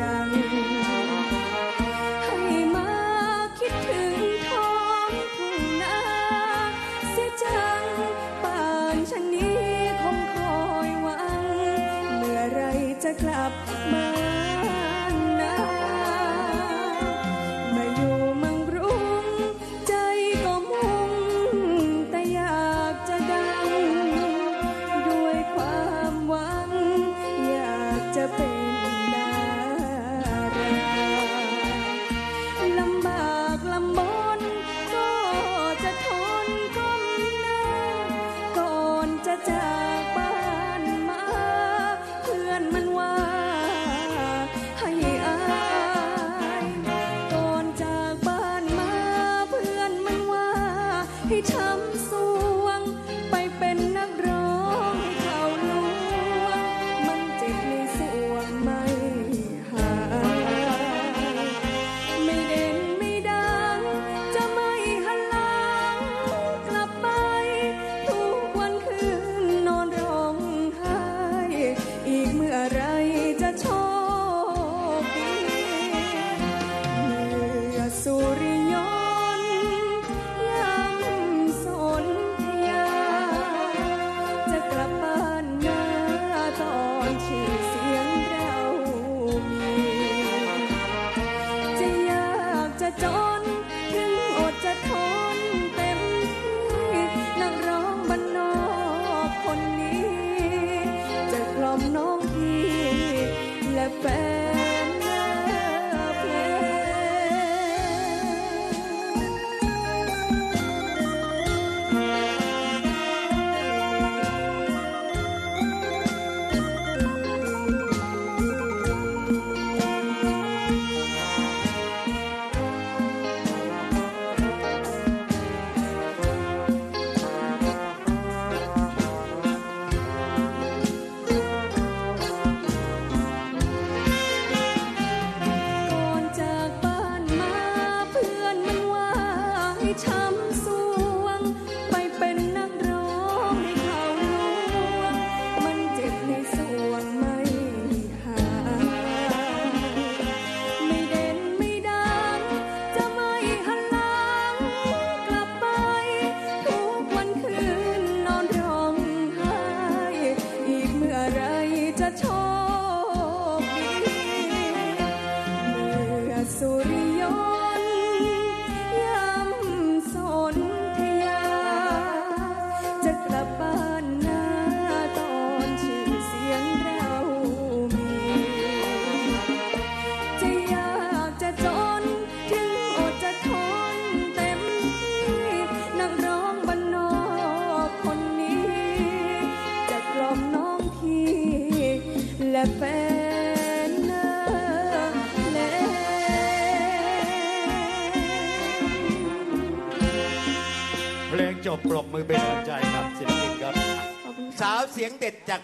รั้ง ให้มาคิดถึงท้องทุ่งนาเสียจังป่านชะนี้คงคอยหวัง เมื่อไรจะกลับมา และแฟนนาแลเพลงจบปรบมือเป็นหัวใจครับสิลปินครับ สาวเสียงเด็ดจาก